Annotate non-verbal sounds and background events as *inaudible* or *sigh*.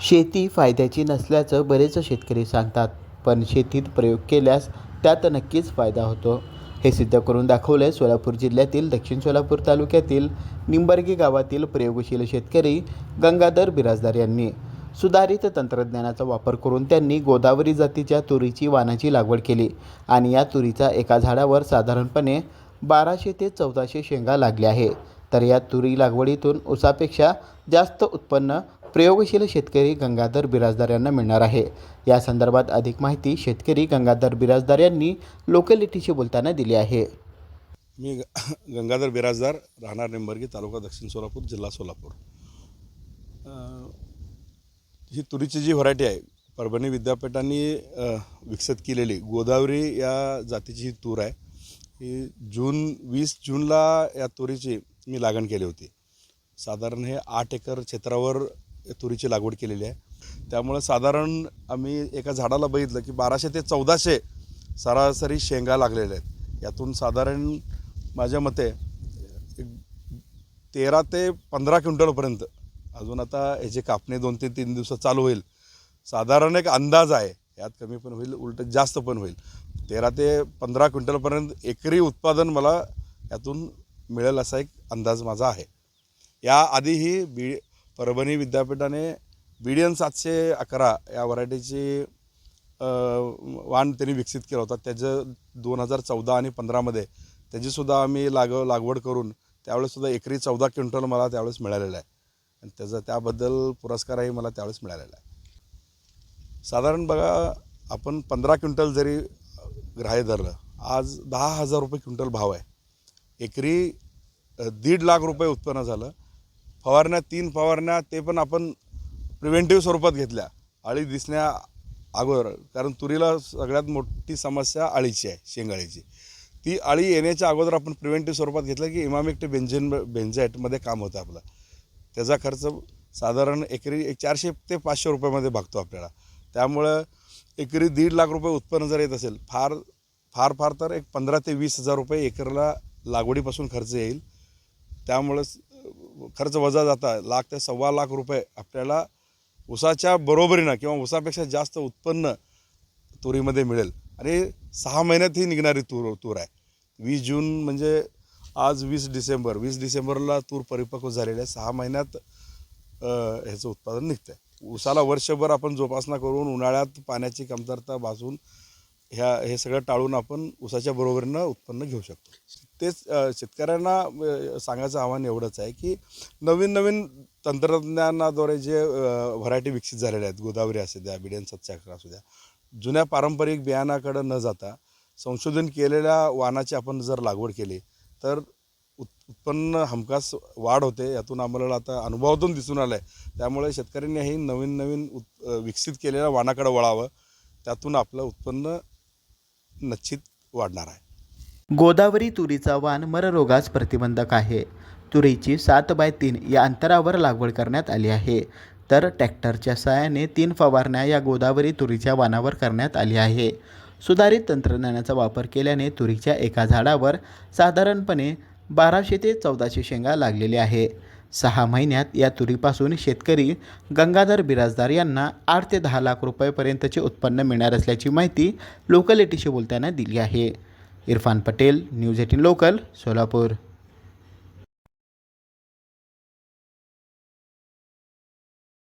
शेती फायद्याची नसल्याचं बरेच शेतकरी सांगतात पण शेतीत प्रयोग केल्यास त्यात नक्कीच फायदा होतो. हे सिद्ध करून दाखवले सोलापूर जिल्ह्यातील दक्षिण सोलापूर तालुक्यातील निंबर्गी गावातील प्रयोगशील शेतकरी गंगाधर बिराजदार यांनी. सुधारित तंत्रज्ञानाचा वापर करून त्यांनी गोदावरी जातीच्या तुरीची वाणाची लागवड केली आणि या तुरीचा एका झाडावर साधारणपणे बाराशे ते चौदाशे शेंगा लागल्या आहे तर या तुरी लागवडीतून उसापेक्षा जास्त उत्पन्न प्रयोगशील शेतकरी गंगाधर बिराजदार यांना मिळणार आहे. या संदर्भात अधिक माहिती शेतकरी गंगाधर बिराजदार यांनी लोकलिटीशी बोलताना दिली आहे. मी ग- *coughs* गंगाधर बिराजदार राहणार निंबर्गी तालुका दक्षिण सोलापूर जिल्हा सोलापूर. ही तुरीची जी व्हरायटी आहे परभणी विद्यापीठांनी विकसित केलेली गोदावरी या जातीची ही तूर आहे. ही जून वीस जूनला या तुरीची मी लागण केली होती. साधारण हे आठ एकर क्षेत्रावर तुरीची लागवड केलेली आहे. त्यामुळं साधारण आम्ही एका झाडाला बघितलं की बाराशे ते चौदाशे सरासरी शेंगा लागलेल्या आहेत. यातून साधारण माझ्या मते तेरा ते पंधरा क्विंटलपर्यंत अजून आता ह्याची कापणी दोन ते तीन दिवसात चालू होईल. साधारण एक अंदाज आहे. यात कमी पण होईल उलट जास्त पण होईल. तेरा ते पंधरा क्विंटलपर्यंत एकरी उत्पादन मला यातून मिळेल असा एक अंदाज माझा आहे. याआधीही बी परभणी विद्यापीठाने बी डी एन सातशे अकरा या व्हरायटीची वाण त्यांनी विकसित केला होता. त्याचं दोन हजार चौदा आणि पंधरामध्ये त्याचीसुद्धा आम्ही लाग लागवड करून त्यावेळेससुद्धा एकरी चौदा क्विंटल मला त्यावेळेस मिळालेला आहे. आणि त्याचा त्याबद्दल पुरस्कारही मला त्यावेळेस मिळालेला आहे. साधारण बघा आपण पंधरा क्विंटल जरी ग्राह्य धरलं आज दहा हजार रुपये क्विंटल भाव आहे. एकरी दीड लाख रुपये उत्पन्न झालं. फवारण्या तीन फवारण्या ते पण आपण प्रिव्हेंटिव्ह स्वरूपात घेतल्या. अळी दिसण्या अगोदर. कारण तुरीला सगळ्यात मोठी समस्या अळीची आहे शेंगाळीची. ती अळी येण्याच्या अगोदर आपण प्रिव्हेंटिव्ह स्वरूपात घेतलं की इमामिक ते बेंझेन बेंझाईटमध्ये काम होतं आपलं. त्याचा खर्च साधारण एकरी एक चारशे ते पाचशे रुपयामध्ये भागतो आपल्याला. त्यामुळं एकरी दीड लाख रुपये उत्पन्न जर येत असेल फार फार फार तर एक पंधरा ते वीस हजार रुपये एकरला लागवडीपासून खर्च येईल. त्यामुळं खर्च वजा जाता लाख ते सव्वा लाख रुपये आपल्याला ऊसाच्या बरोबरीनं किंवा ऊसापेक्षा जास्त उत्पन्न तुरीमध्ये मिळेल. आणि सहा महिन्यात ही निघणारी तूर तूर आहे. वीस जून म्हणजे आज वीस डिसेंबर. वीस डिसेंबरला तूर परिपक्व झालेली आहे. सहा महिन्यात ह्याचं उत्पादन निघतं आहे ऊसाला वर्षभर आपण जोपासना करून उन्हाळ्यात पाण्याची कमतरता भासून ह्या हे सगळं टाळून आपण ऊसाच्या बरोबरीनं उत्पन्न घेऊ शकतो. तेच शेतकऱ्यांना सांगायचं आव्हान एवढंच आहे की नवीन नवीन तंत्रज्ञानाद्वारे जे व्हरायटी विकसित झालेल्या आहेत गोदावरी असू द्या बिडियन सातशे अकरा असू द्या जुन्या पारंपरिक बियाणाकडं न जाता संशोधन केलेल्या वाणाची आपण जर लागवड केली तर उत्पन्न हमखास वाढ होते यातून आम्हाला आता अनुभवातून दिसून आलं आहे त्यामुळे शेतकऱ्यांनीही नवीन नवीन उत् विकसित केलेल्या वाणाकडं वळावं त्यातून आपलं उत्पन्न निश्चित वाढणार आहे. गोदावरी तुरीचा वाण मररोगास प्रतिबंधक आहे. तुरीची सात बाय तीन या अंतरावर लागवड करण्यात आली आहे. तर ट्रॅक्टरच्या सहाय्याने तीन फवारण्या या गोदावरी तुरीच्या वाणावर करण्यात आली आहे. सुधारित तंत्रज्ञानाचा वापर केल्याने तुरीच्या एका झाडावर साधारणपणे बाराशे ते चौदाशे शेंगा लागलेले आहे. सहा महिन्यात या तुरीपासून शेतकरी गंगाधर बिराजदार यांना आठ ते दहा लाख रुपयेपर्यंतचे उत्पन्न मिळणार असल्याची माहिती लोकलिटीशी बोलताना दिली आहे. Irfan Patel news eighteen local Solapur.